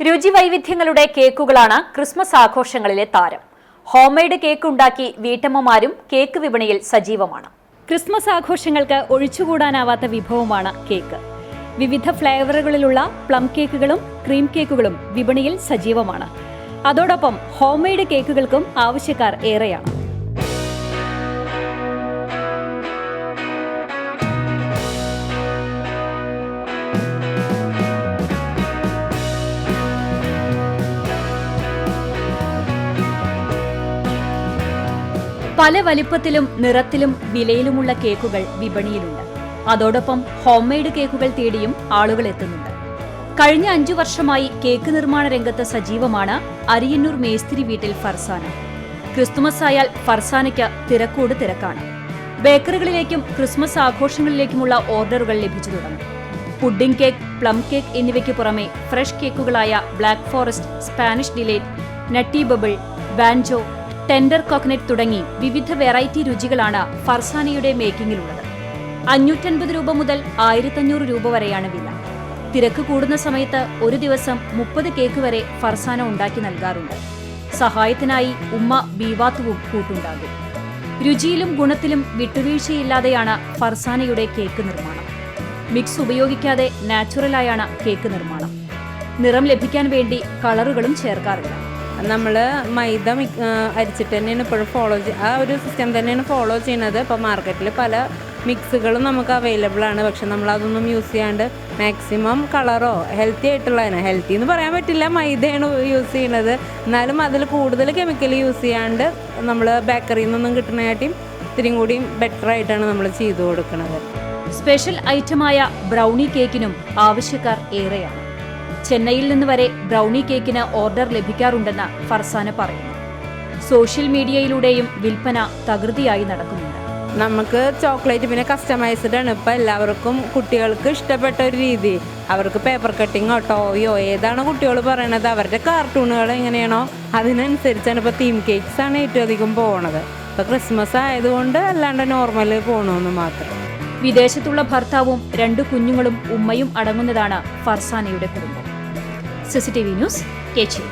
രുചി വൈവിധ്യങ്ങളുടെ കേക്കുകളാണ് ക്രിസ്മസ് ആഘോഷങ്ങളിലെ താരം. Homemade cake ഉണ്ടാക്കി വീട്ടമ്മമാരും കേക്ക് വിപണിയിൽ സജീവമാണ്. ക്രിസ്മസ് ആഘോഷങ്ങൾക്ക് ഒഴിച്ചുകൂടാനാവാത്ത വിഭവമാണ് കേക്ക്. വിവിധ ഫ്ലേവറുകളിലുള്ള പ്ലം കേക്കുകളും ക്രീം കേക്കുകളും വിപണിയിൽ സജീവമാണ്. അതോടൊപ്പം ഹോംമെയ്ഡ് കേക്കുകൾക്കും ആവശ്യക്കാർ ഏറെയാണ്. പല വലിപ്പത്തിലും നിറത്തിലും വിലയിലുമുള്ള കേക്കുകൾ വിപണിയിലുണ്ട്. അതോടൊപ്പം ഹോംമെയ്ഡ് കേക്കുകൾ തേടിയും ആളുകൾ എത്തുന്നുണ്ട്. കഴിഞ്ഞ അഞ്ചു വർഷമായി കേക്ക് നിർമ്മാണ രംഗത്ത് സജീവമാണ് അരിയന്നൂർ മേസ്തിരി വീട്ടിൽ ഫർസാന. ക്രിസ്തുമസ് ആയാൽ ഫർസാനയ്ക്ക് തിരക്കോട് തിരക്കാണ്. ബേക്കറികളിലേക്കും ക്രിസ്മസ് ആഘോഷങ്ങളിലേക്കുമുള്ള ഓർഡറുകൾ ലഭിച്ചു തുടങ്ങി. പുഡിംഗ് കേക്ക് പ്ലം കേക്ക് എന്നിവയ്ക്ക് പുറമെ fresh കേക്കുകളായ black forest Spanish delight nutty bubble banjo tender coconut തുടങ്ങി വിവിധ വെറൈറ്റി രുചികളാണ് ഫർസാനയുടെ മേക്കിംഗിലുള്ളത് അഞ്ഞൂറ്റൻപത് രൂപ മുതൽ ആയിരത്തഞ്ഞൂറ് രൂപ വരെയാണ് വില. തിരക്ക് കൂടുന്ന സമയത്ത് ഒരു ദിവസം മുപ്പത് കേക്ക് വരെ ഫർസാന ഉണ്ടാക്കി നൽകാറുണ്ട്. സഹായത്തിനായി ഉമ്മ ബീവാത്തുവും കൂട്ടുണ്ടാകും. രുചിയിലും ഗുണത്തിലും വിട്ടുവീഴ്ചയില്ലാതെയാണ് ഫർസാനയുടെ കേക്ക് നിർമ്മാണം. മിക്സ് ഉപയോഗിക്കാതെ നാച്ചുറലായാണ് കേക്ക് നിർമ്മാണം. നിറം ലഭിക്കാൻ വേണ്ടി കളറുകളും ചേർക്കാറില്ല നമ്മൾ മൈദ അരിച്ചിട്ട് തന്നെയാണ് ഇപ്പോഴും ഫോളോ ആ ഒരു സിസ്റ്റം തന്നെയാണ് ഫോളോ ചെയ്യുന്നത്. ഇപ്പോൾ മാർക്കറ്റിൽ പല മിക്സുകളും നമുക്ക് അവൈലബിൾ ആണ്. പക്ഷെ നമ്മൾ അതൊന്നും യൂസ് ചെയ്യാണ്ട് മാക്സിമം കളറോ ഹെൽത്തി ആയിട്ടുള്ളതിന് ഹെൽത്തി എന്ന് പറയാൻ പറ്റില്ല മൈദയാണ് യൂസ് ചെയ്യുന്നത്. എന്നാലും അതിൽ കൂടുതൽ കെമിക്കൽ യൂസ് ചെയ്യാണ്ട് നമ്മൾ ബേക്കറിയിൽ നിന്നൊന്നും കിട്ടുന്നതായിട്ടും ഇത്തിരിയും കൂടിയും ബെറ്റർ ആയിട്ടാണ് നമ്മൾ ചെയ്തു കൊടുക്കുന്നത്. സ്പെഷ്യൽ ഐറ്റമായ ബ്രൗണി കേക്കിനും ആവശ്യക്കാർ ഏറെയാണ്. ചെന്നൈയിൽ നിന്ന് വരെ ബ്രൗണി കേക്കിന് ഓർഡർ ലഭിക്കാറുണ്ടെന്ന് ഫർസാന പറയുന്നു. സോഷ്യൽ മീഡിയയിലൂടെയും വിൽപ്പന തകൃതിയായി നടക്കുന്നുണ്ട്. നമുക്ക് ചോക്ലേറ്റ് പിന്നെ കസ്റ്റമൈസ്ഡ് ആണ്. ഇപ്പം എല്ലാവർക്കും കുട്ടികൾക്ക് ഇഷ്ടപ്പെട്ട ഒരു രീതി. അവർക്ക് പേപ്പർ കട്ടിങ്ങോ ടോയോ ഏതാണ് കുട്ടികൾ പറയണത്? അവരുടെ കാർട്ടൂണുകൾ എങ്ങനെയാണോ? അതിനനുസരിച്ചാണ് ഇപ്പോൾ തീം കേക്ക്സ് ആണ് ഏറ്റവും അധികം പോണത്. ഇപ്പോൾ ക്രിസ്മസ് ആയതുകൊണ്ട് അല്ലാണ്ട് നോർമൽ പോകണമെന്ന് മാത്രം. വിദേശത്തുള്ള ഭർത്താവും രണ്ട് കുഞ്ഞുങ്ങളും ഉമ്മയും അടങ്ങുന്നതാണ് ഫർസാനയുടെ കുടുംബം. CCTV news കേച്ചി